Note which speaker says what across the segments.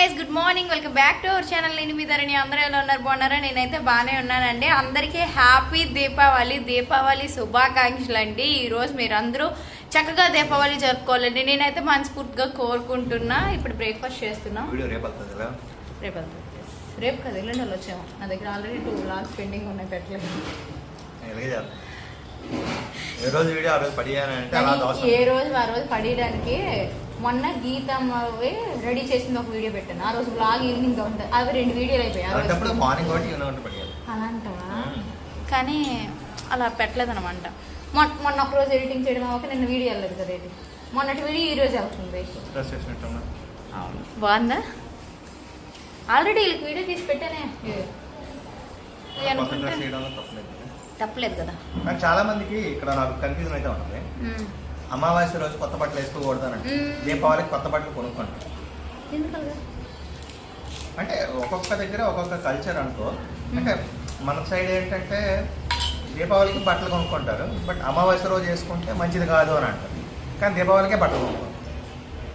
Speaker 1: Guys good morning welcome back to our channel నేను మీ ధరణి. అందరూ ఎలా ఉన్నారు? బాగున్నారా? నేనైతే బాగానే ఉన్నానండి. అందరికీ హ్యాపీ దీపావళి దీపావళి శుభాకాంక్షలు అండి. ఈరోజు మీరు అందరూ చక్కగా దీపావళి జరుపుకోవాలండి. నేనైతే మనస్ఫూర్తిగా కోరుకుంటున్నా. ఇప్పుడు బ్రేక్ఫాస్ట్ చేస్తున్నా.
Speaker 2: రేపు
Speaker 1: రేపు కదా ఎల్లుండి వచ్చాము. నా దగ్గర ఆల్రెడీ టూ లాక్స్ పెండింగ్ ఉన్నాయి పెట్టలేదు.
Speaker 2: ఏ రోజు ఆ రోజు పడియానంటే
Speaker 1: ఏ రోజు ఆ రోజు పడేయడానికి మొన్న గీతమ్మవి రెడీ చేసింది ఒక వీడియో పెట్టాను. ఆ రోజు బ్లాగ్ ఈవినింగ్ ఉంటుంది అవి రెండు వీడియోలు అయిపోయాయి. అలా అంటావా కానీ అలా పెట్టలేదు అనమాట మొన్న మొన్న ఒక రోజు ఎడిటింగ్ చేయడం ఒక నిన్న వీడియో వెళ్ళలేదు కదా ఇది. మొన్నటి వీడియో ఈ రోజు అవుతుంది. బాగుందా? ఆల్రెడీ వీళ్ళకి వీడియో తీసి పెట్టానే.
Speaker 2: తప్పలేదు.
Speaker 1: కదా.
Speaker 2: చాలా మందికి ఇక్కడ నాకు కన్ఫ్యూజన్ అయితే ఉంటుంది. అమావాస్య రోజు కొత్త బట్టలు వేసుకోకూడదు. దీపావళికి కొత్త బట్టలు కొనుక్కోండి? అంటే ఒక్కొక్క దగ్గర ఒక్కొక్క కల్చర్ అనుకో. అంటే మన సైడ్ ఏంటంటే దీపావళికి బట్టలు కొనుక్కుంటారు. బట్ అమావాస్య రోజు వేసుకుంటే మంచిది కాదు అని అంటారు. కానీ దీపావళికే బట్టలు కొనుక్కోవాలి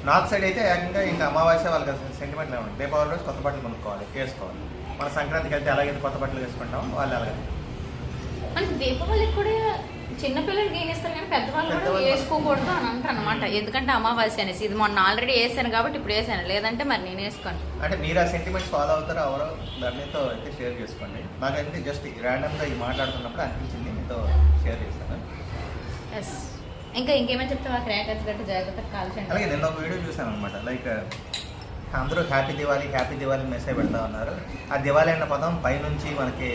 Speaker 2: నార్త్ సైడ్ అయితే ఏకంగా ఇంకా అమావాస్య వాళ్ళకి సెంటిమెంట్ ఏమంటారు దీపావళి రోజు కొత్త బట్టలు కొనుక్కోవాలి వేసుకోవాలి. మన సంక్రాంతికి వెళ్తే అలాగే కొత్త బట్టలు వేసుకుంటాం వాళ్ళు అలాగే.
Speaker 1: దీపావళికి కూడా చిన్నపిల్లలకి ఏం చేస్తారు కానీ పెద్దవాళ్ళు కూడా వేసుకోకూడదు అని అంటారు అనమాట ఎందుకంటే అమావాస్య అనేసి ఇది మొన్న ఆల్రెడీ వేసాను కాబట్టి ఇప్పుడు వేసాను. లేదంటే మరి నేను వేసుకోను.
Speaker 2: అంటే మీరు ఆ సెంటిమెంట్స్ ఫాలో అవుతారో ఎవరో దానితో అయితే షేర్ చేసుకోండి. నాకైతే జస్ట్ ర్యాండమ్గా ఇది మాట్లాడుతున్నప్పుడు అనిపించింది. మీతో షేర్ చేస్తాను
Speaker 1: ఎస్ ఇంకా ఇంకేమైనా చెప్తావా? క్రాకర్స్ గట్రా జాగ్రత్తగా కాల్చండి.
Speaker 2: అలాగే నిన్న ఒక వీడియో చూసాను అనమాట లైక్ అందరూ happy Diwali happy Diwali message పెడతా ఉన్నారు. ఆ దివాళీ అన్న పదం పైనుంచి మనకి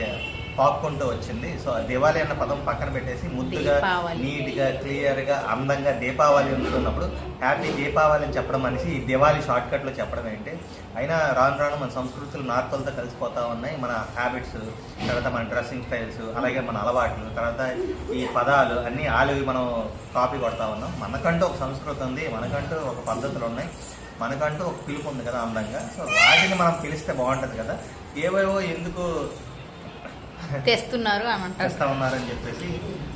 Speaker 2: పాక్కుంటూ వచ్చింది. సో ఆ దివాళీ అన్న పదం పక్కన పెట్టేసి ముద్దుగా. నీట్గా క్లియర్గా అందంగా దీపావళి ఉంటున్నప్పుడు హ్యాపీ దీపావళి అని చెప్పడం మనిషి ఈ దివాళీ షార్ట్ కట్లో చెప్పడం ఏంటి? అయినా రాను రాను మన సంస్కృతులు నార్తలతో కలిసిపోతా ఉన్నాయి. మన హ్యాబిట్స్ తర్వాత మన డ్రెస్సింగ్ స్టైల్స్ అలాగే మన అలవాట్లు తర్వాత ఈ పదాలు అన్నీ ఆలివి మనం కాపీ కొడతా ఉన్నాం. మనకంటూ ఒక సంస్కృతి ఉంది మనకంటూ ఒక పద్ధతులు ఉన్నాయి మనకంటూ ఒక పిలుపు ఉంది కదా అందంగా. సో వాటిని మనం పిలిస్తే బాగుంటుంది కదా. ఏవేవో ఎందుకు
Speaker 1: తెస్తున్నారు అని అంటారు.
Speaker 2: చేస్తా ఉన్నారని చెప్పేసి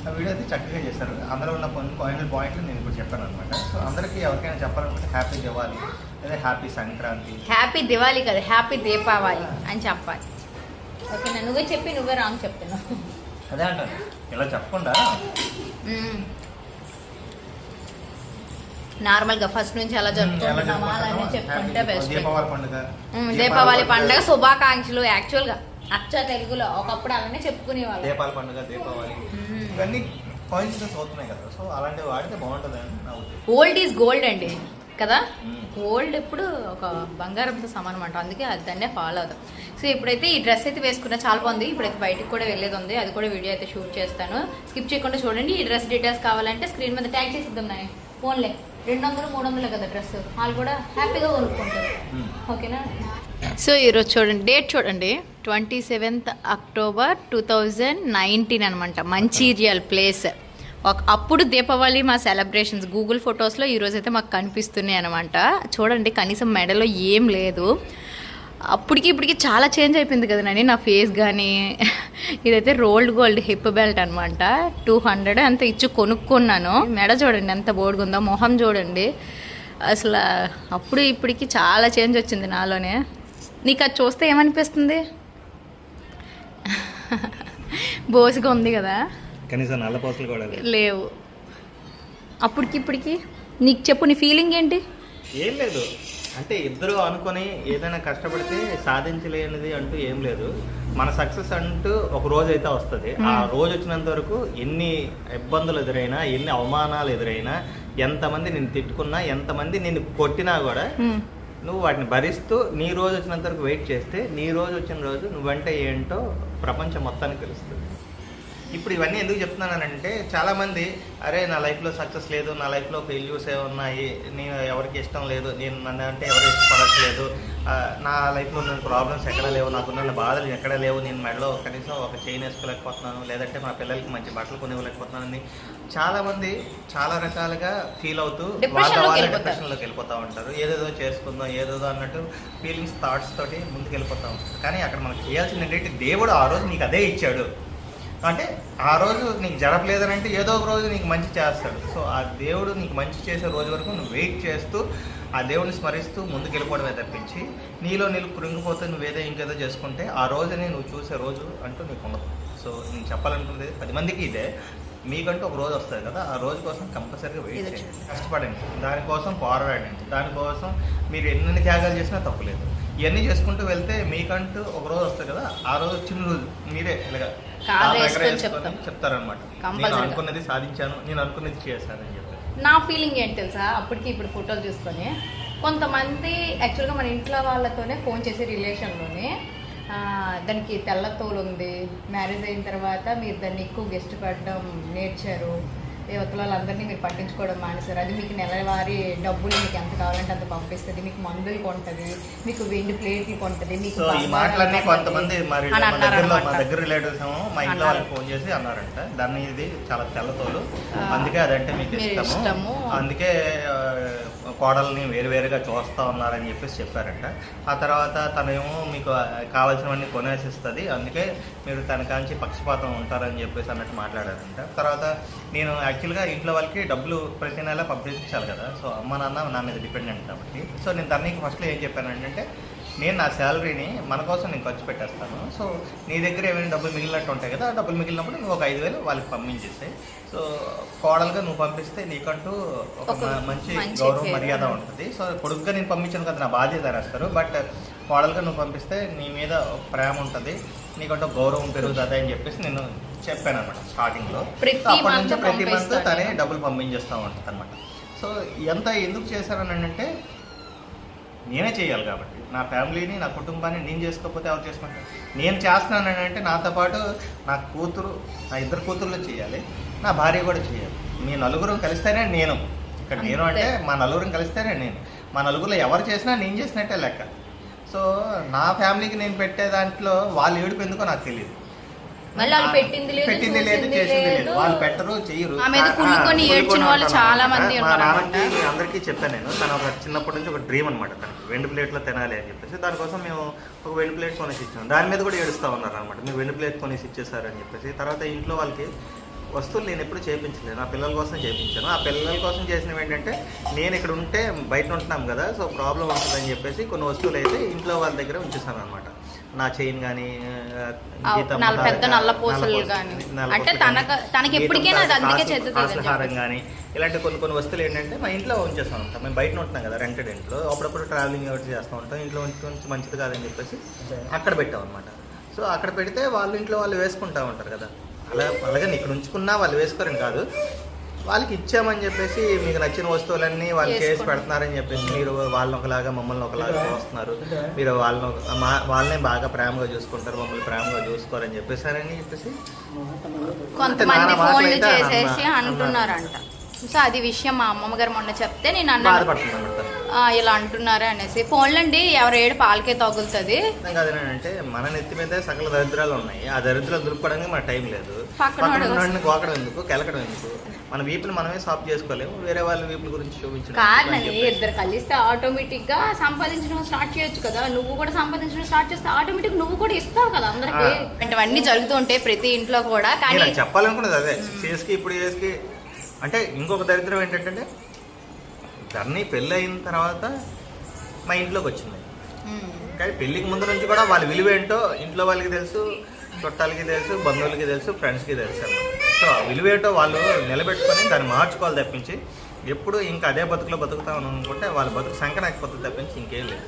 Speaker 2: ఆ వీడియో అయితే చక్కగా చేశారు. అందులో ఉన్న కొన్ని పాయింట్ పాయింట్లు నేను ఇప్పుడు చెప్పాను అనమాట సో అందరికీ ఎవరికైనా చెప్పాలనుకుంటే హ్యాపీ దివాలి లేదా హ్యాపీ సంక్రాంతి.
Speaker 1: హ్యాపీ దివాళీ కదా హ్యాపీ దీపావళి అని చెప్పాలి. ఓకేనా? నువ్వే చెప్పి నువ్వే రాంగ్ చెప్తున్నావు.
Speaker 2: అదే అంటాను ఇలా చెప్పకుండా.
Speaker 1: నార్మల్గా ఫస్ట్ నుంచి జరుపుకుంటున్నామా అలానే చెప్పుకుంటే
Speaker 2: happy
Speaker 1: బెస్ట్
Speaker 2: దీపావళి పండుగ.
Speaker 1: దీపావళి పండుగ. శుభాకాంక్షలు యాక్చువల్గా అచ్చ తెలుగులో ఒకప్పుడు అలానే చెప్పుకునేవాళ్ళు.
Speaker 2: దీపావళి పండుగ దీపావళి. ఇవన్నీ కాయిన్సిడెన్స్ అవుతున్నాయి కదా. సో అలాంటివి వాడితే బాగుంటుందని నా ఉద్దేశం.
Speaker 1: ఓల్డ్ ఈజ్ గోల్డ్ అండి కదా. ఓల్డ్ ఎప్పుడు ఒక బంగారంతో సమానం అంట అందుకే అది దాన్నే ఫాలో అవుతాం. సో ఇప్పుడైతే ఈ డ్రెస్ అయితే వేసుకున్నా చాలా బాగుంది. ఇప్పుడైతే బయటకు కూడా వెళ్ళేది ఉంది. అది కూడా వీడియో అయితే షూట్ చేస్తాను. స్కిప్ చేయకుండా చూడండి. ఈ డ్రెస్ డీటెయిల్స్ కావాలంటే స్క్రీన్ మీద ట్యాగ్ చేసి ఇద్దాం నాయ్ ఫోన్లే రెండు వందలు మూడు వందలే కదా డ్రెస్. వాళ్ళు కూడా హ్యాపీగా కొనుక్కుంటారు. ఓకేనా సో ఈరోజు చూడండి డేట్ చూడండి. Twenty seventh October two thousand nineteen అనమాట మంచిర్యాల్ ప్లేస్ ఒక అప్పుడు దీపావళి మా సెలబ్రేషన్స్ గూగుల్ ఫొటోస్లో ఈరోజు అయితే మాకు కనిపిస్తున్నాయి అనమాట చూడండి కనీసం మెడలో ఏం లేదు. అప్పటికి ఇప్పటికి చాలా చేంజ్ అయిపోయింది కదా నా ఫేస్ కానీ ఇదైతే రోల్డ్ గోల్డ్ హిప్ బెల్ట్ అనమాట టూ హండ్రెడ్ అంత ఇచ్చి కొనుక్కున్నాను. మెడ చూడండి ఎంత బోర్డుగుందో మొహం చూడండి. అసలు అప్పుడు ఇప్పటికి చాలా చేంజ్ వచ్చింది నాలోనే. నీకు అది చూస్తే ఏమనిపిస్తుంది? బోసిగా ఉంది కదా.
Speaker 2: కనీసం నల్ల పోసలు కూడా.
Speaker 1: లేవు. అప్పటికి ఇప్పటికి నీకు చెప్పు నీ ఫీలింగ్ ఏంటి?
Speaker 2: ఏం లేదు. అంటే ఇద్దరు అనుకొని ఏదైనా కష్టపడితే సాధించలేనిది అంటూ ఏం లేదు. మన సక్సెస్ అంటూ ఒక రోజు అయితే వస్తుంది. ఆ రోజు వచ్చినంత వరకు ఎన్ని ఇబ్బందులు ఎదురైనా ఎన్ని అవమానాలు ఎదురైనా ఎంతమంది నేను తిట్టుకున్నా ఎంతమంది నిన్ను కొట్టినా కూడా. నువ్వు వాటిని భరిస్తూ నీ రోజు వచ్చినంత వరకు వెయిట్ చేస్తే నీ రోజు వచ్చిన రోజు నువ్వంటే ఏంటో ప్రపంచం మొత్తానికి తెలుస్తుంది. ఇప్పుడు ఇవన్నీ ఎందుకు చెప్తున్నానంటే చాలామంది అరే నా లైఫ్లో సక్సెస్ లేదు నా లైఫ్లో ఫెయిల్యూర్స్ ఏ ఉన్నాయి నేను ఎవరికి ఇష్టం లేదు నేను నన్ను అంటే ఎవరు ఇష్టపడట్లేదు నా లైఫ్లో ఉన్న ప్రాబ్లమ్స్ ఎక్కడ లేవు నాకున్న బాధలు ఎక్కడ లేవు నేను మెడలో కనీసం ఒక చైన్ వేసుకోలేకపోతున్నాను లేదంటే మా పిల్లలకి మంచి బట్టలు కొనివ్వలేకపోతున్నాను అని చాలామంది చాలా రకాలుగా ఫీల్ అవుతూ వాళ్ళ వాళ్ళ. డిప్రెషన్లోకి వెళ్ళిపోతూ ఉంటారు. ఏదేదో చేసుకుందాం ఏదేదో అన్నట్టు ఫీలింగ్స్ థాట్స్ తోటి ముందుకు వెళ్ళిపోతూ ఉంటారు. కానీ అక్కడ మనకు చేయాల్సింది ఏంటంటే దేవుడు ఆ రోజు నీకు అదే ఇచ్చాడు. అంటే ఆ రోజు నీకు జరపలేదని అంటే ఏదో ఒక రోజు నీకు మంచి చేస్తాడు. సో ఆ దేవుడు నీకు మంచి చేసే రోజు వరకు నువ్వు వెయిట్ చేస్తూ ఆ దేవుడిని స్మరిస్తూ ముందుకు వెళ్ళిపోవడమే తప్పించి నీలో నీళ్ళు కృంగిపోతే నువ్వేదో ఇంకేదో చేసుకుంటే ఆ రోజుని నువ్వు చూసే రోజు అంటూ నీకు ఉండదు. సో నేను చెప్పాలనుకున్నది పది మందికి ఇదే. మీకంటూ ఒక రోజు వస్తుంది కదా ఆ రోజు కోసం కంపల్సరీగా వెయిట్ చేయండి. కష్టపడండి. దానికోసం పోరాడండి. దానికోసం మీరు ఎన్ని త్యాగాలు చేసినా తప్పులేదు. ఇవన్నీ చేసుకుంటూ వెళ్తే మీకంటూ ఒక రోజు వస్తుంది కదా ఆ రోజు వచ్చిన రోజు. మీరే ఇలాగా చెప్తారనమాట నేను. అనుకున్నది సాధించాను నేను అనుకున్నది చేశానని చెప్పి
Speaker 1: నా ఫీలింగ్ ఏంటి తెలుసా? అప్పటికి ఇప్పుడు ఫోటోలు చూసుకొని కొంతమంది యాక్చువల్గా మన ఇంట్లో వాళ్ళతోనే ఫోన్ చేసే రిలేషన్లోనే దానికి తెల్ల తోలు ఉంది మ్యారేజ్ అయిన తర్వాత మీరు దాన్ని ఎక్కువ గెస్ట్ పడడం నేర్చారు. యువతల వాళ్ళందరినీ మీరు పట్టించుకోవడం మానేశారు. అది మీకు నెలవారీ డబ్బులు మీకు ఎంత కావాలంటే అంత పంపిస్తుంది. మీకు మందులు కొంటది. మీకు వెండి ప్లేట్లు కొంటది. మీకు
Speaker 2: ఈ మాటలన్నీ కొంతమంది మరి మా. దగ్గర రిలేటివ్స్ ఏమో మా ఇంట్లో. వాళ్ళకి ఫోన్ చేసి అన్నారంట. దాన్ని ఇది చాలా తెల్లతోలు. అందుకే అదంటే మీకు ఇష్టము. అందుకే కోడల్ని వేరు వేరుగా ఉన్నారని చెప్పేసి చెప్పారంట. ఆ తర్వాత తనేమో మీకు కావాల్సినవన్నీ కొనేసిస్తుంది. అందుకే మీరు తనకాంచి పక్షపాతం ఉంటారని చెప్పేసి అన్నట్టు మాట్లాడారంట. తర్వాత నేను యాక్చువల్గా ఇంట్లో వాళ్ళకి డబ్బులు ప్రతి నెల పంపించాలి కదా. సో అమ్మ నాన్న నా మీద డిపెండెంట్ కాబట్టి. సో నేను తనకి ఫస్ట్లో ఏం చెప్పానంటే నేను నా శాలరీని మన కోసం నేను ఖర్చు పెట్టేస్తాను. సో నీ దగ్గర ఏమైనా డబ్బులు మిగిలినట్టు ఉంటాయి కదా ఆ డబ్బులు మిగిలినప్పుడు నువ్వు ఒక ఐదు వేలు వాళ్ళకి పంపించేస్తే సో కోడలుగా నువ్వు పంపిస్తే నీకంటూ ఒక మంచి గౌరవం. మర్యాద ఉంటుంది. సో పొడుగ్గా నేను పంపించాను కదా నా బాధ్యత అనేస్తారు బట్ కోడలుగా నువ్వు పంపిస్తే నీ మీద ఒక ప్రేమ ఉంటుంది. నీకంటూ గౌరవం పెరుగుతుంది అని చెప్పేసి నేను చెప్పాను అనమాట స్టార్టింగ్లో అప్పటి నుంచి ప్రతి మంత్. తనే డబ్బులు పంపించేస్తూ ఉంటుంది అనమాట సో ఎంత ఎందుకు చేశారని అంటే నేనే చేయాలి కాబట్టి. నా ఫ్యామిలీని నా కుటుంబాన్ని నేను చేసుకోకపోతే ఎవరు చేసుకుంటారు? నేను చేస్తున్నాను అంటే నాతో పాటు నా కూతురు నా ఇద్దరు కూతుర్లు చేయాలి. నా భార్య కూడా చేయాలి. మీ నలుగురు కలిస్తేనే నేను. ఇక్కడ నేను అంటే. మా నలుగురం కలిస్తేనే నేను. మా నలుగురిలో ఎవరు చేసినా నేను చేసినట్టే లెక్క. సో నా ఫ్యామిలీకి నేను పెట్టే దాంట్లో వాళ్ళు ఏడుపు ఎందుకో నాకు తెలియదు
Speaker 1: మళ్ళీ వాళ్ళు పెట్టింది లేదు,
Speaker 2: పెట్టింది లేదు
Speaker 1: చూసింది
Speaker 2: లేదు. వాళ్ళు పెట్టరు చెయ్యరు
Speaker 1: ఆ మీద కుళ్ళుకొని ఏడ్చిన వాళ్ళు చాలా. మంది
Speaker 2: మా
Speaker 1: ఉన్నారన్నమాట.
Speaker 2: నాన్నకి అందరికీ చెప్పాను నేను. తను ఒక చిన్నప్పటి నుంచి ఒక డ్రీమ్ అనమాట తనకి. వెండి ప్లేట్లో తినాలి అని చెప్పేసి దానికోసం మేము ఒక వెండి ప్లేట్ కొనేసి ఇచ్చాం. దాని మీద కూడా ఏడుస్తూ ఉన్నారు అనమాట. మీరు వెండి ప్లేట్ కొనేసి ఇచ్చేసారు అని చెప్పేసి. తర్వాత ఇంట్లో వాళ్ళకి వస్తువులు నేను ఎప్పుడు చేయించలేదు నా పిల్లల కోసం చేయించాను ఆ పిల్లల కోసం చేసినవి ఏంటంటే నేను ఇక్కడ ఉంటే బయట ఉంటున్నాం కదా సో ప్రాబ్లం ఉంటుందని చెప్పేసి కొన్ని వస్తువులు అయితే ఇంట్లో వాళ్ళ దగ్గర ఉంచేసాను అనమాట. నా చైన్ కానీ
Speaker 1: నల్ల పెద్ద నల్ల పూసలు గాని. అంటే తనక- తనకి ఎప్పటికైనా అది అందుకే చెప్పేసి.
Speaker 2: కానీ ఇలాంటి కొన్ని కొన్ని వస్తువులు ఏంటంటే మా ఇంట్లో ఉంచేస్తాం ఉంటాం. మేము బయట ఉంటున్నాం కదా రెంటెడ్ ఇంట్లో. అప్పుడప్పుడు ట్రావెలింగ్ ఒకటి చేస్తూ ఉంటాం. ఇంట్లో ఉంచి మంచిది కాదని చెప్పేసి అక్కడ పెట్టాం అనమాట సో అక్కడ పెడితే వాళ్ళు ఇంట్లో వాళ్ళు వేసుకుంటా ఉంటారు కదా. అలా అలాగే ఇక్కడ ఉంచుకున్నా వాళ్ళు వేసుకోరని కాదు. వాళ్ళకి ఇచ్చామని చెప్పేసి మీకు నచ్చిన వస్తువులన్నీ వాళ్ళు చేసి. పెడుతున్నారని చెప్పేసి మీరు వాళ్ళని ఒకలాగా మమ్మల్ని ఒకలాగా చూస్తున్నారు. మీరు వాళ్ళని ఒక- మా వాళ్ళని బాగా ప్రేమగా చూసుకుంటారు మమ్మల్ని ప్రేమగా చూసుకోరని చెప్పేసారని చెప్పేసి
Speaker 1: కొంతమంది ఫోన్లు చేసేసి
Speaker 2: అన్న-
Speaker 1: అంటున్నారంట. సో అది విషయం మా అమ్మమ్మ గారు మొన్న చెప్తే నేను. "ఆ, ఇలా అంటున్నారు అనేసి. ఫోన్లండి ఎవరు ఏడు పాలకే తగులుతుంది.
Speaker 2: అర్థం కాదేనంటే మన నెత్తి మీద సకల దరిద్రాలు ఉన్నాయి. ఆ దరిద్రాలు దులుపుకోవడానికి మన టైం లేదు.
Speaker 1: పక్కన
Speaker 2: గోకడం ఎందుకు? కెలకడం ఎందుకు? మన వీపుని మనమే సాఫ్ చేసుకోలేము. వేరే వాళ్ళ వీపుల గురించి చూపించడం
Speaker 1: కారణం. ఇద్దరు కలిస్తే ఆటోమేటిక్గా సంపాదించడం స్టార్ట్ చేయొచ్చు కదా. నువ్వు కూడా సంపాదించడం స్టార్ట్ చేస్తే ఆటోమేటిక్ నువ్వు కూడా ఇస్తావు కదా అందరికి.
Speaker 2: ఆ.
Speaker 1: ఇవన్నీ జరుగుతూ ఉంటాయి ప్రతి ఇంట్లో కూడా. కానీ
Speaker 2: నేను చెప్పాలనుకున్నది అదే. సిక్స్ ఇప్పుడు ఇయర్స్కి అంటే ఇంకొక దరిద్రం ఏంటంటే ధరణి పెళ్ళి అయిన తర్వాత మా ఇంట్లోకి వచ్చింది. కానీ పెళ్ళికి ముందు నుంచి కూడా వాళ్ళ విలువ ఏంటో ఇంట్లో వాళ్ళకి తెలుసు చుట్టాలకి తెలుసు బంధువులకి తెలుసు ఫ్రెండ్స్కి తెలుసు అన్నమాట. సో ఆ విలువ ఏంటో వాళ్ళు నిలబెట్టుకొని దాన్ని మార్చుకోవాలి తప్పించి ఎప్పుడు ఇంకా అదే బతుకులో బతుకుతామని అనుకుంటే వాళ్ళ బతుకు సంకనాకపోతుంది తప్పించి ఇంకేం లేదు.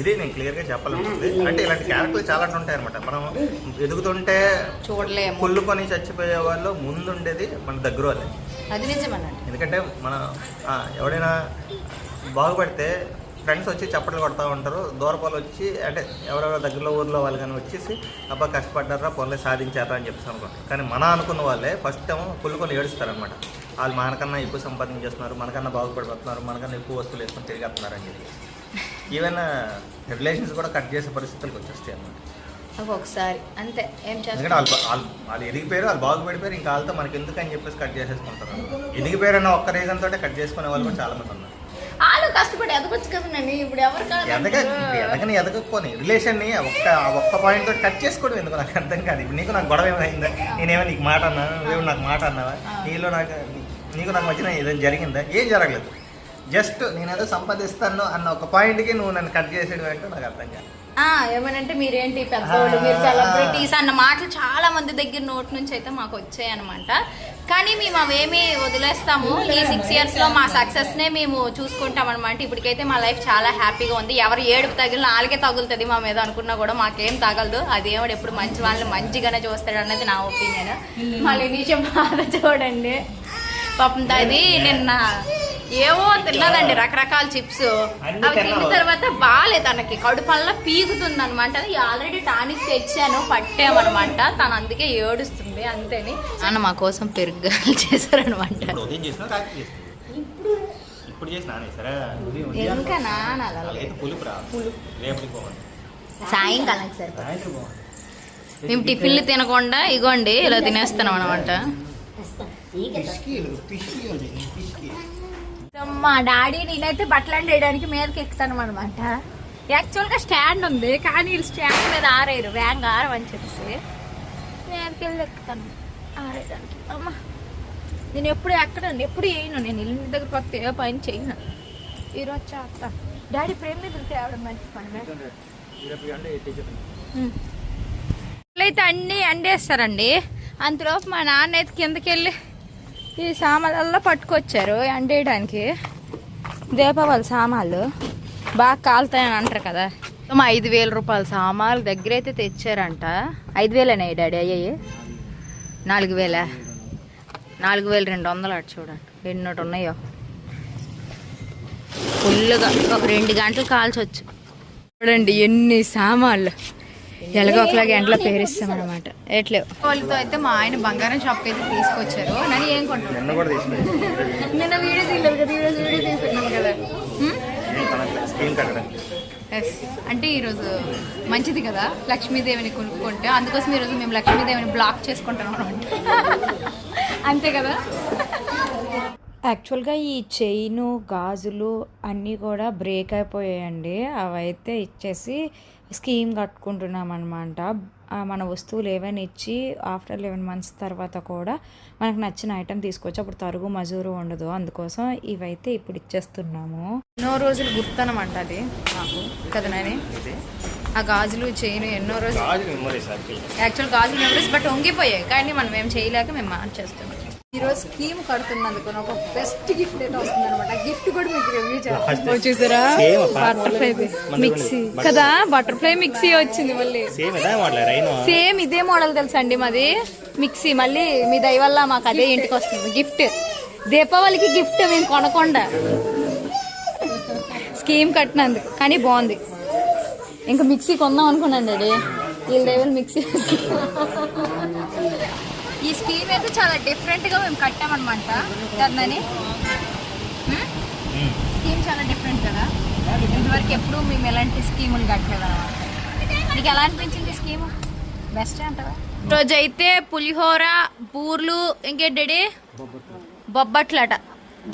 Speaker 2: ఇది నేను క్లియర్గా చెప్పాలనుకుంది. అంటే ఇలాంటి క్యారెక్టర్లు చాలా ఉంటాయి అనమాట మనం ఎదుగుతుంటే
Speaker 1: చూడలేము.
Speaker 2: కుళ్ళుకొని చచ్చిపోయే వాళ్ళు ముందుండేది మన దగ్గర వాళ్ళే.
Speaker 1: అది
Speaker 2: ఎందుకంటే మన ఎవడైనా బాగుపడితే ఫ్రెండ్స్ వచ్చి చప్పట్లు కొడతా ఉంటారు. దూరపాలు వచ్చి అంటే ఎవరెవరో దగ్గరలో ఊర్లో వాళ్ళు కానీ వచ్చేసి అబ్బా కష్టపడ్డారా పనులు సాధించారా అని చెప్పేసి అనుకుంటారు. కానీ మన అనుకున్న వాళ్ళే ఫస్ట్ ఏమో కుళ్ళుకొని ఏడుస్తారనమాట వాళ్ళు మనకన్నా ఎక్కువ సంపాదించేస్తున్నారు మనకన్నా బాగుపడిపోతున్నారు మనకన్నా ఎక్కువ వస్తువులు వేసుకొని తిరిగేస్తున్నారు అని చెప్పి. ఈవెన్ రిలేషన్స్ కూడా కట్ చేసే పరిస్థితులకు వచ్చేస్తాయి అన్నమాట.
Speaker 1: ఒక్కొక్కసారి అంతే. ఏం
Speaker 2: ఎందుకంటే
Speaker 1: చేస్తాం
Speaker 2: వాళ్ళు వాళ్ళు వాళ్ళు ఎదిగిపోయారు వాళ్ళు బాగుపడిపోయారు ఇంకా వాళ్ళతో మనకి ఎందుకు అని చెప్పేసి కట్ చేసేసుకుంటారు ఎదిగిపోయారన్న ఒక్క రీజన్ తోటే కట్ చేసుకునే వాళ్ళు కూడా చాలా మంది ఉన్నారు.
Speaker 1: వాళ్ళు కష్టపడి ఎదగొచ్చు కదండి ఇప్పుడు ఎవరు
Speaker 2: ఎదగ ఎదగని ఎదగకపోని రిలేషన్ని ఒక్క ఒక్క పాయింట్ తోటి కట్ చేసుకోవడం ఎందుకు? నాకు అర్థం కాదు. ఇప్పుడు నీకు నాకు గొడవ ఏమైందా? నేనేమో నీకు మాట అన్నా నువ్వేమో నాకు మాట అన్నావా?
Speaker 1: ఆ.
Speaker 2: నీలో నాకు నీకు నాకు మధ్యన ఏదైనా జరిగిందా? ఏం జరగలేదు. జస్ట్ నేనేదో సంపాదిస్తాను అన్న ఒక పాయింట్కి నువ్వు నన్ను కట్ చేసేయడం ఏంటో నాకు అర్థం కాదు.
Speaker 1: ఆ, ఏమనంటే మీరేంటి పెద్దోళ్ళు మీరు సెలబ్రిటీస్ అన్న మాటలు చాలా మంది దగ్గర నోట్ నుంచి అయితే మాకు వచ్చాయి అనమాట కానీ మేము అవేమి వదిలేస్తాము. ఈ సిక్స్ ఇయర్స్లో మా సక్సెస్ నే మేము చూసుకుంటాం అనమాట ఇప్పటికైతే మా లైఫ్ చాలా హ్యాపీగా ఉంది. ఎవరు ఏడుపు తగిలిన వాళ్ళకే తగులుతుంది మా మీద అనుకున్నా కూడా మాకేం తగలదు. అది ఏమో ఎప్పుడు మంచి వాళ్ళని మంచిగానే చూస్తాడు అన్నది నా ఒపీనియన్ మళ్ళీ నిజం బాధ చూడండి. పాపం అది నిన్న ఏవో తిన్నదండి రకరకాల చిప్స్. అవి తిన్న? తర్వాత బాగాలేదు తనకి. కడుపల్లా పీకుతుంది అనమాట ఆల్రెడీ టానిక్ తెచ్చాను పట్టామన్నమాట. తను అందుకే ఏడుస్తుంది అంతేని. అన్న మా కోసం పెరుగు చేశారనమాట ఇంకా
Speaker 2: పోవాలి.
Speaker 1: సాయంకాలం మేము టిఫిన్లు తినకుండా ఇగోండి ఇలా తినేస్తున్నాం అనమాట మా డాడీ నేనైతే బట్టలు వేయడానికి మీదకి ఎక్కుతాను అనమాట యాక్చువల్గా స్టాండ్ ఉంది కానీ వీళ్ళు స్టాండ్ మీద ఆరేరు వ్యాంగ్ ఆరవని చెప్పేసి. మీదకి వెళ్ళి ఎక్కుతాను ఆరేయడానికి. అమ్మా నేను ఎప్పుడు ఎక్కడండి? ఎప్పుడు వేయను నేను ఇల్లు దగ్గర కొత్త ఏ పని చేయను. ఈరోజు చేస్తా. డాడీ ప్రేమ మీద తేవడం మంచి పని అయితే అన్నీ అండేస్తారండి. అంతలోపు మా నాన్న అయితే కిందకి వెళ్ళి ఈ సామాన్లలో పట్టుకొచ్చారు అండేయడానికి దీపావళి సామాన్లు. బాగా కాలుతాయని అంటారు కదా. మా ఐదు వేల రూపాయల సామాన్లు దగ్గర అయితే తెచ్చారంట. ఐదు వేలేనా డాడీ అయ్యాయి నాలుగు వేల? నాలుగు వేలు రెండు వందలు అటు చూడండి. ఎన్నోటి ఉన్నాయో. ఫుల్గా ఒక రెండు గంటలు కాల్చొచ్చు. చూడండి ఎన్ని సామాన్లు. ఎలాగో ఒకలా గంటలో పేరిస్తాం అనమాట ఎట్లేవు? వాళ్ళతో అయితే మా ఆయన బంగారం షాప్ అయితే తీసుకొచ్చారు. నన్ను ఏం కొంటారు
Speaker 2: నిన్న కూడా తీసుకున్నాను
Speaker 1: నిన్న వీడియో తీయలేదు కదా ఈరోజు వీడియో తీసుకున్నాం కదా. హ్మ్?
Speaker 2: స్క్రీన్ కట్టడానికి.
Speaker 1: ఎస్. అంటే ఈరోజు మంచిది కదా లక్ష్మీదేవిని కొనుక్కుంటే. అందుకోసం ఈరోజు మేము లక్ష్మీదేవిని బ్లాక్ చేసుకుంటాం అనమాట అంతే కదా?
Speaker 3: యాక్చువల్గా ఈ చైను గాజులు అన్నీ కూడా బ్రేక్ అయిపోయాయండి. అవైతే ఇచ్చేసి స్కీమ్ కట్టుకుంటున్నాం అనమాట మన వస్తువులు ఏవైనా ఇచ్చి ఆఫ్టర్ లెవెన్ మంత్స్ తర్వాత కూడా మనకు నచ్చిన ఐటెం తీసుకోవచ్చు. అప్పుడు తరుగు మజూరు ఉండదు. అందుకోసం ఇవైతే ఇప్పుడు ఇచ్చేస్తున్నాము.
Speaker 1: ఎన్నో రోజులు గుర్తనమాట అది. నాకు కదా నాని? ఆ గాజులు చైన్ ఎన్నో రోజులు
Speaker 2: యాక్చువల్
Speaker 1: గాజులు మెమరీస్ బట్ వంగిపోయాయి. కానీ మనం ఏం చేయలేక మేము మార్చేస్తున్నాం. ఈరోజు స్కీమ్ కడుతున్నందుకు నాకు ఒక బెస్ట్ గిఫ్ట్ అయితే వస్తుంది అనమాట గిఫ్ట్ కూడా మీకు రివ్యూ చేస్తాను చూసారా? బటర్ఫ్లై మిక్సీ కదా? బటర్ఫ్లై మిక్సీ వచ్చింది మళ్ళీ.
Speaker 2: సేమ్ ఇదే మోడల్? రైన్
Speaker 1: సేమ్ ఇదే మోడల్ తెలుసా అండి మాది? మిక్సీ మళ్ళీ మీ దయ వల్ల మాకు అదే ఇంటికి వస్తుంది గిఫ్ట్ దీపావళికి గిఫ్ట్ మేము కొనకుండా స్కీమ్ కట్టినందుకు. కానీ బాగుంది. ఇంకా మిక్సీ కొందాం అనుకున్నాను డాడీ. వీళ్ళ మిక్సీ ఈ స్కీమ్ అయితే చాలా డిఫరెంట్గా మేము కట్టామన్నమాట. కదని స్కీమ్ చాలా డిఫరెంట్ కదా. ఇంతవరకు ఎప్పుడు మేము ఎలాంటి స్కీములు కట్టలేదు అనమాట నీకు ఎలా అనిపించింది స్కీమ్? బెస్ట్ అంటావా? రోజు అయితే పులిహోర బూర్లు ఇంకేంటి బొబ్బట్లట.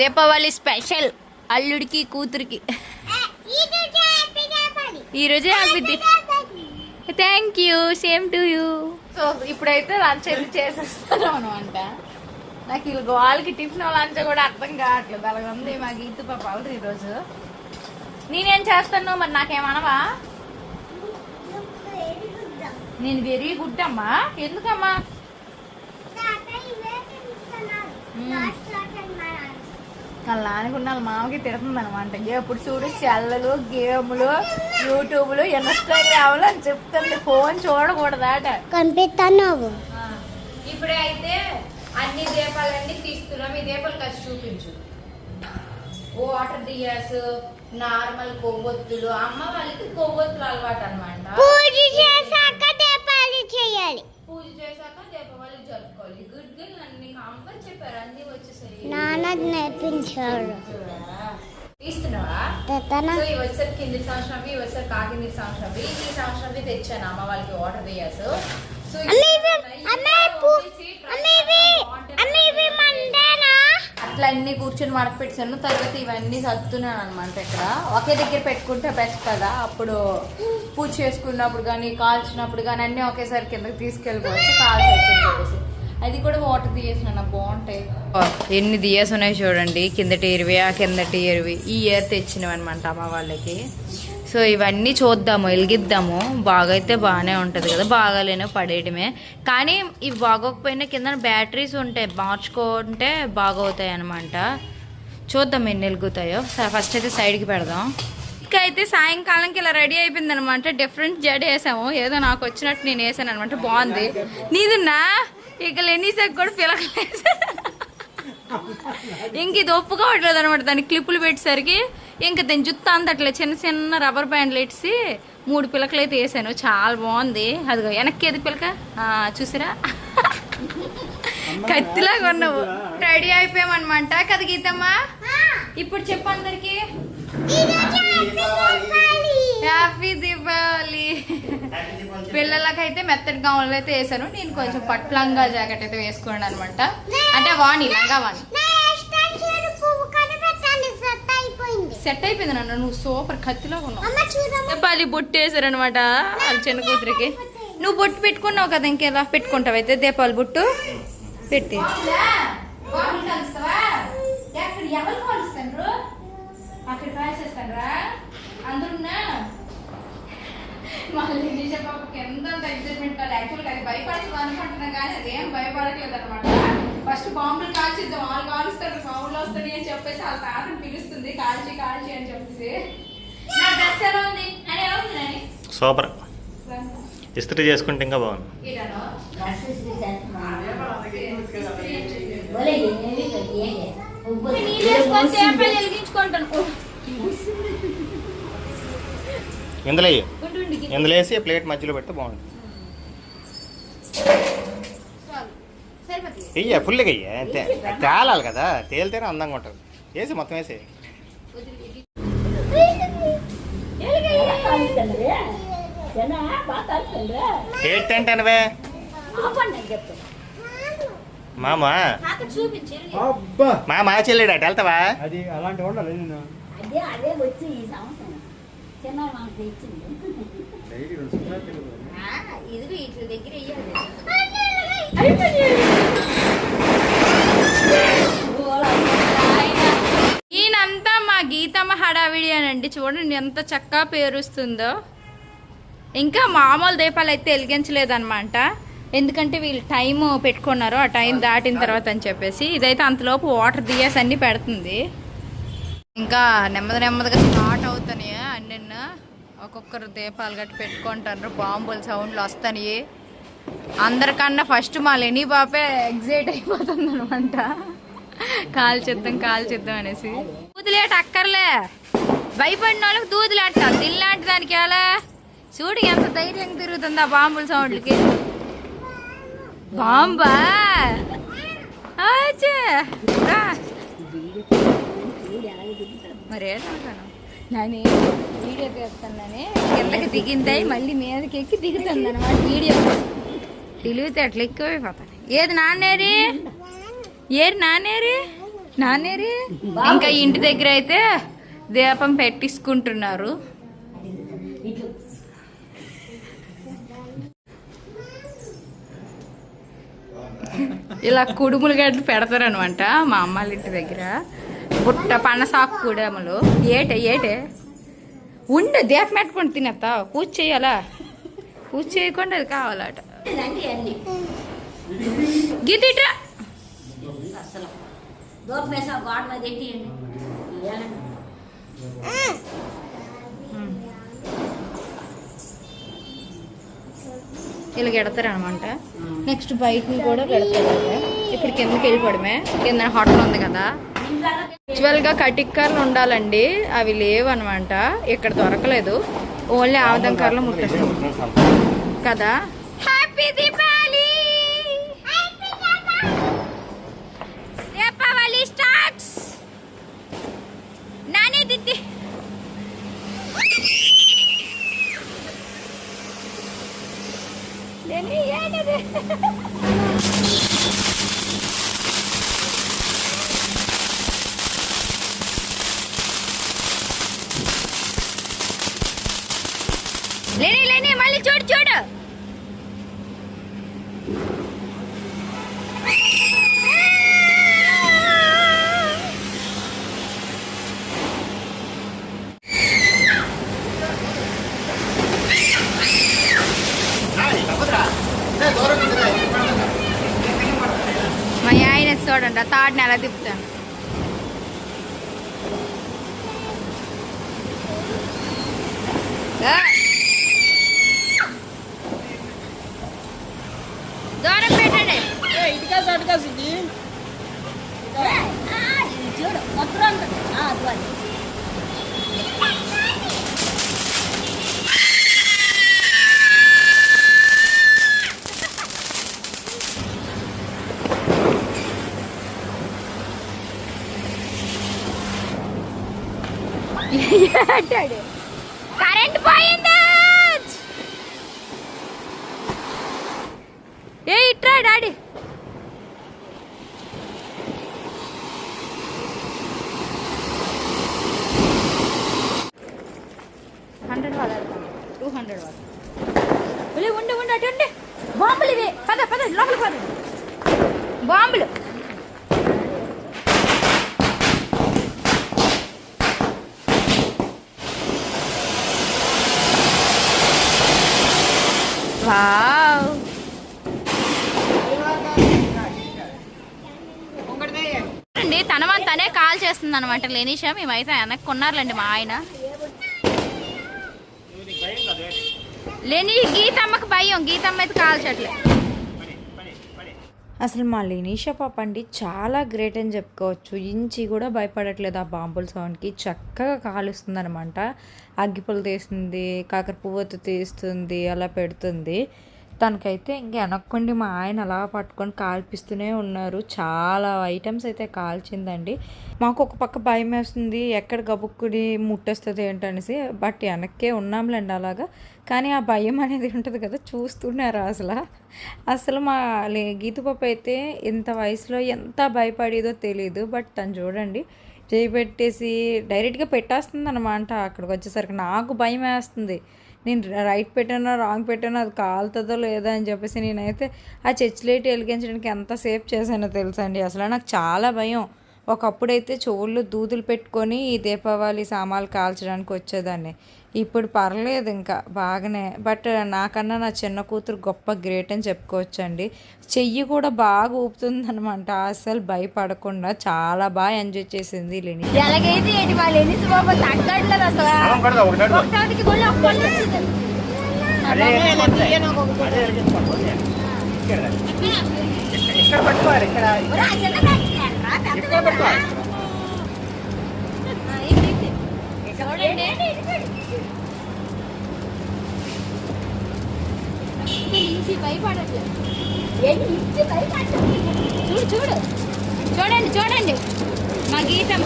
Speaker 1: దీపావళి స్పెషల్. అల్లుడికి కూతురికి. ఈరోజే happy thank you same to you so ఇప్పుడైతే లంచ్ అయితే చేసేస్తాను. అనమాట నాకు వీళ్ళ వాళ్ళకి టిఫిన్ లంచ్ కూడా అర్థం కావట్లేదు. అలాగ ఉంది మా గీతు పాప అవుతుంది ఈరోజు. నేనేం చేస్తాను మరి నాకేమనవా? నేను వెరీ గుడ్ అమ్మా. ఎందుకమ్మా? వాళ్ళ నాన్నకున్న వాళ్ళ మామకి తిడుతుంది అనమాట ఎప్పుడు చూడు సెల్లలు గేములు యూట్యూబ్లు ఇన్స్టాగ్రామ్లు అని చెప్తుంది ఫోన్ చూడకూడదాట.
Speaker 4: కనిపిస్తున్నావు
Speaker 1: ఇప్పుడే అయితే అన్ని దీపాలన్నీ తీస్తున్నాం. ఈ దీపాలు కలిసి చూపించు. వాటర్ దియాస్ నార్మల్ కొవ్వొత్తులు. అమ్మ వాళ్ళకి కొవ్వొత్తులు అలవాటు అనమాట
Speaker 4: పూజ చేశాక దీపాలు చేయాలి.
Speaker 1: పూజ చేశాక దీపావళి జరుపుకోవాలి. గుడ్ గుడ్ అన్ని కామ్గా చెప్పారు అన్ని వచ్చేసాయి.
Speaker 4: నాన్న నేర్పించాడు.
Speaker 1: సో ఈ వచ్చేసరికి కింది సంవత్సరం ఈ వచ్చేసరికి ఆ కింది సంవత్సరం ఈ సంవత్సరం తెచ్చాను అమ్మ వాళ్ళకి వాటర్ దియాస్ అట్లా అన్ని కూర్చొని మడక పెట్టాను. తర్వాత ఇవన్నీ సర్దుతున్నాను అనమాట ఇక్కడ. ఒకే దగ్గర పెట్టుకుంటే బెస్ట్ కదా. అప్పుడు పూజ చేసుకున్నప్పుడు కానీ కాల్చినప్పుడు కానీ అన్నీ ఒకేసారి కిందకి తీసుకెళ్ళిపోవచ్చు కాల్చి వచ్చి చెప్పేసి. అది కూడా వాటర్ తీయేసిన బాగుంటాయి. ఎన్ని తీయేసి ఉన్నాయి చూడండి. కిందటి ఇరవై ఆ కిందటి ఇరవై. ఈ ఇయర్ తెచ్చినవి అనమాట అమ్మ వాళ్ళకి. సో ఇవన్నీ చూద్దాము వెలిగిద్దాము. బాగా అయితే బాగానే ఉంటుంది కదా బాగాలేనో పడేయడమే కానీ ఇవి బాగోకపోయినా కింద బ్యాటరీస్ ఉంటాయి మార్చుకుంటే బాగవుతాయి అనమాట చూద్దాం ఎన్ని వెలుగుతాయో. ఫస్ట్ అయితే సైడ్కి పెడదాం. ఇంకా అయితే సాయంకాలంకి ఇలా రెడీ అయిపోయింది అనమాట డిఫరెంట్ జడ్ వేసాము. ఏదో నాకు వచ్చినట్టు నేను వేసాను అనమాట బాగుంది. నీదున్నా? ఇక లెనీసాకి కూడా పిలకలేదు. ఇంక ఇది ఒప్పుకోవట్లేదు అనమాట దానికి క్లిప్పులు పెట్టేసరికి ఇంకా దాని జుత్తు అంత అట్లా చిన్న చిన్న రబ్బర్ బ్యాండ్లు ఇచ్చి మూడు పిలకలు అయితే వేసాను. చాలా బాగుంది. అదిగో వెనక్కి ఏది పిలక? చూసారా? కత్తిలాగా ఉన్నావు రెడీ అయిపోయామన్నమాట కదా గీతమ్మా? ఇప్పుడు చెప్పు అందరికి. హ్యాపీ దీపావళి పిల్లలకైతే మెత్తటి గౌన్లు అయితే వేసాను. నేను కొంచెం పట్లంగా జాకెట్ అయితే వేసుకోండి అనమాట అంటే వాణి లంగా వాణి.
Speaker 4: సెట్ అయిపోయింది
Speaker 1: నన్ను. నువ్వు సూపర్ కత్తిలో ఉన్నావు. చెప్పాలి బొట్టు వేసారనమాట వాళ్ళ చిన్న కూతురికి. నువ్వు బొట్టు పెట్టుకున్నావు కదా ఇంకెలా పెట్టుకుంటావు అయితే? దీపావళి బొట్టు పెట్టి. అక్కడ కాల్చేస్తానరా అందరున్నా? మళ్ళీ నిజ పాపకి ఎంత ఎగ్జైట్మెంట్ కాదు. యాక్చువల్గా అది భయపడుతుంది అనుకుంటున్నా కానీ అది ఏం భయపడట్లేదు అనమాట ఫస్ట్ బాంబులు కాల్చిద్దాం వాళ్ళు కాలుస్తారు బాంబులు వస్తాయి అని చెప్పేసి వాళ్ళ తాతని పిలుస్తుంది. కాల్చి కాల్చి అని చెప్పేసి. నా డ్రెస్ ఎలా ఉంది? అని ఎలా ఉంది నాని?
Speaker 2: సూపర్. ఇస్త్రీ చేసుకుంటే ఇంకా బాగుంది.
Speaker 1: వెలిగించుకుంటాను.
Speaker 2: ఇందులో. ఇందులో వేసి ప్లేట్ మధ్యలో పెడితే బాగుంటుంది. వెయ్యి ఫుల్గా వెయ్యి అంతే. తేలాలి కదా తేలితేనే అందంగా ఉంటుంది. వేసి మొత్తం వేసి. ఏంటంటే మామ?
Speaker 5: అబ్బా.
Speaker 2: మామ చెల్లిడట వెళ్తావా?
Speaker 5: అది అలాంటి ఉండాలి నేను.
Speaker 6: అదే అదే వచ్చి ఈ సంవత్సరం మనకు తెచ్చింది.
Speaker 1: ఇట్ల దగ్గర ఈయనంతా మా గీతమ్మ హడావిడి అనండి. చూడండి ఎంత చక్కగా పేరుస్తుందో. ఇంకా మామూలు దీపాలు అయితే వెలిగించలేదన్నమాట. ఎందుకంటే వీళ్ళు టైం పెట్టుకున్నారు. ఆ టైం దాటిన తర్వాత అని చెప్పేసి ఇదైతే అంతలోపు వాటర్ దియేసి అన్ని పెడుతుంది. ఇంకా నెమ్మది నెమ్మదిగా నిన్న ఒక్కొక్కరు దీపాలు గట్టి పెట్టుకుంటారు బాంబుల సౌండ్లు వస్తాయి అందరికన్నా ఫస్ట్ మా లెనీ బాపే ఎగ్జైట్ అయిపోతుంది అనమాట కాల్చిద్దాం కాల్చిద్దాం అనేసి. దూదులేట అక్కర్లే. భయపడిన వాళ్ళకి దూదులాట దిల్లాంటి దానికి ఎలా? చూడు ఎంత ధైర్యం తిరుగుతుంది ఆ బాంబుల సౌండ్లకి. బాంబా? ఆచే. మరి నేను వీడియో తీస్తానని కిందకి దిగింది మళ్ళీ మీదకి ఎక్కి దిగుతుంది అనమాట వీడియో. తెలివితే అట్లా ఎక్కువైపోతాయి. ఏది నాన్నేరి ఏరి నాన్నేరి నాన్నేరి ఇంకా ఇంటి దగ్గర అయితే దీపం పెట్టించుకుంటున్నారు. ఇలా కుడుములు గడ్డ పెడతారనమాట మా అమ్మాళ్ళ ఇంటి దగ్గర. బుట్ట పనసాకు కుడములు ఏటే ఏటే? ఉండు దీపం పెట్టుకొని తినేస్తా పూజ చేయాలా? పూజ చేయకుండా అది కావాలట.
Speaker 6: వెళ్ళండి
Speaker 1: ఇలా పెడతారనమాట నెక్స్ట్ బైక్ని కూడా పెడతారట. ఇప్పుడు కిందకి వెళ్ళిపోవడమే? కింద హోటల్ ఉంది కదా. యాక్చువల్గా కటిక్కర్లు ఉండాలండి. అవి లేవు అనమాట ఇక్కడ దొరకలేదు. ఓన్లీ ఆవదం కర్రలు ముట్టేస్తాం. కదా? హ్యాపీ దీపావళి దీపావళి స్టార్ట్స్ నానే దిద్ది ఏంటది లేని లేని మళ్ళీ చూడు చూడు చూడండి ఆ ಅಡ್ಡಾಡೆ చేస్తుంది అనమాట లేనిషా మేమైతే వెనక్కి కొన్నారులేండి మా ఆయన. లేని గీతమ్మకి భయం. గీతమ్మ అయితే కాల్చట్లే.
Speaker 3: అసలు మా లినీషా పాప అండి చాలా గ్రేట్ అని చెప్పుకోవచ్చు. ఇంచి కూడా భయపడట్లేదు ఆ బాంబుల సౌండ్కి చక్కగా కాలుస్తుంది అనమాట అగ్గిపుల్ల తీస్తుంది కాకర పువ్వొత్తు తీస్తుంది అలా పెడుతుంది. తనకైతే ఇంక వెనక్కుండి మా ఆయన అలా పట్టుకొని కాల్పిస్తూనే ఉన్నారు. చాలా ఐటమ్స్ అయితే కాల్చిందండి. మాకు ఒక పక్క భయం వేస్తుంది ఎక్కడ గబుక్కుడి ముట్టేస్తుంది ఏంటనేసి బట్ వెనక్కే ఉన్నాంలేండి అలాగా. కానీ ఆ భయం అనేది ఉంటుంది కదా చూస్తున్నారు అసలు. అసలు మా లే- గీతుపాప అయితే ఇంత వయసులో ఎంత భయపడేదో తెలియదు బట్ తను చూడండి చేయి పెట్టేసి డైరెక్ట్గా పెట్టేస్తుంది అనమాట అక్కడికి వచ్చేసరికి నాకు భయం వేస్తుంది నేను రైట్ పెట్టానో రాంగ్ పెట్టానో అది కాలుతుందో లేదో అని చెప్పేసి నేనైతే ఆ చర్చ్ లైట్ వెలిగించడానికి ఎంత సేఫ్ చేశానో తెలుసా అండి అసలు నాకు చాలా భయం. ఒకప్పుడైతే చెవుళ్ళు దూదులు పెట్టుకొని ఈ దీపావళి సామాన్లు కాల్చడానికి వచ్చేదాన్ని. ఇప్పుడు పర్లేదు ఇంకా బాగానే. బట్ నాకన్నా నా చిన్న కూతురు గొప్ప గ్రేట్ అని చెప్పుకోవచ్చండి. చెయ్యి కూడా బాగా ఊపుతుంది అనమాట అసలు భయపడకుండా చాలా బాగా ఎంజాయ్ చేసింది లేని.
Speaker 1: ఎలాగైతే అసలు. చూడు చూడు. చూడండి చూడండి. మా గీతం.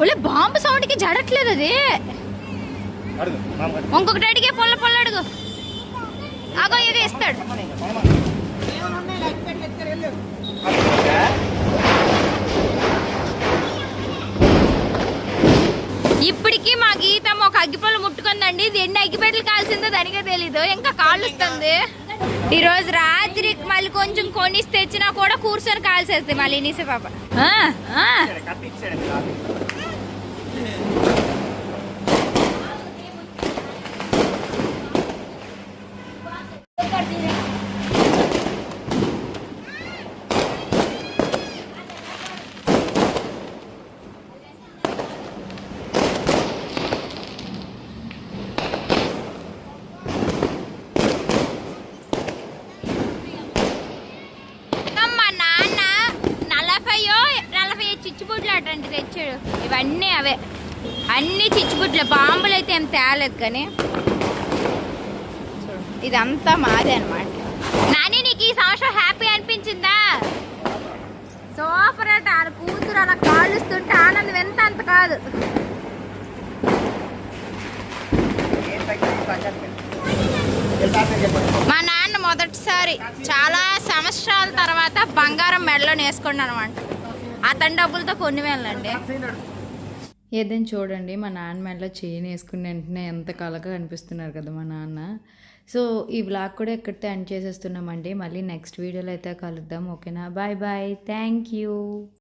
Speaker 1: ఒళ్ళే బాంబు సౌండ్కి జడట్లేదు అది. ఇంకొకటి అడిగే పొల్ల పొల్ల అడుగు. అగో ఇది ఇస్తాడు. ఇప్పటికి మా గీతం ఒక అగ్గిపొల్ల ముట్టుకుందండి. ఇది ఎన్ని అగ్గిపెట్టలు కాల్సిందో దానికే తెలీదు. ఇంకా కాలుస్తుంది ఈ రోజు రాత్రి మళ్ళీ కొంచెం కొనిసి తెచ్చినా కూడా కూర్చొని కాల్చేస్తుంది మళ్ళీ నీసే పాప ఆ, ఆ.
Speaker 2: కప్పించాడు
Speaker 1: మా నాన్న నలభయో నలభై చిచ్చుబుడ్లు తెచ్చాడు. ఇవన్నీ అవే. అన్ని చిచ్చుబుట్ల బాంబులు అయితే ఏం తేలేదు కానీ. ఇదంతా మాదే అనమాట నాని నీకు ఈ సంవత్సరం హ్యాపీ అనిపించిందా? సూపర్ అట. ఆ కూతురు అలా కాలుస్తుంటే ఆనందం ఎంత అంత కాదు. మా నాన్న మొదటిసారి చాలా సంవత్సరాల తర్వాత బంగారం మెడలో వేసుకోండి అనమాట అతని డబ్బులతో కొన్ని వెళ్ళండి
Speaker 3: ఏదైనా చూడండి మా నాన్న మెడలో చైన్ వేసుకుని వెంటనే ఎంత కలగా కనిపిస్తున్నారు కదా మా నాన్న. సో ఈ బ్లాగ్ కూడా ఎక్కడితే ఎండ్ చేసేస్తున్నామండి. మళ్ళీ నెక్స్ట్ వీడియోలో అయితే కలుద్దాం ఓకేనా? Bye bye thank you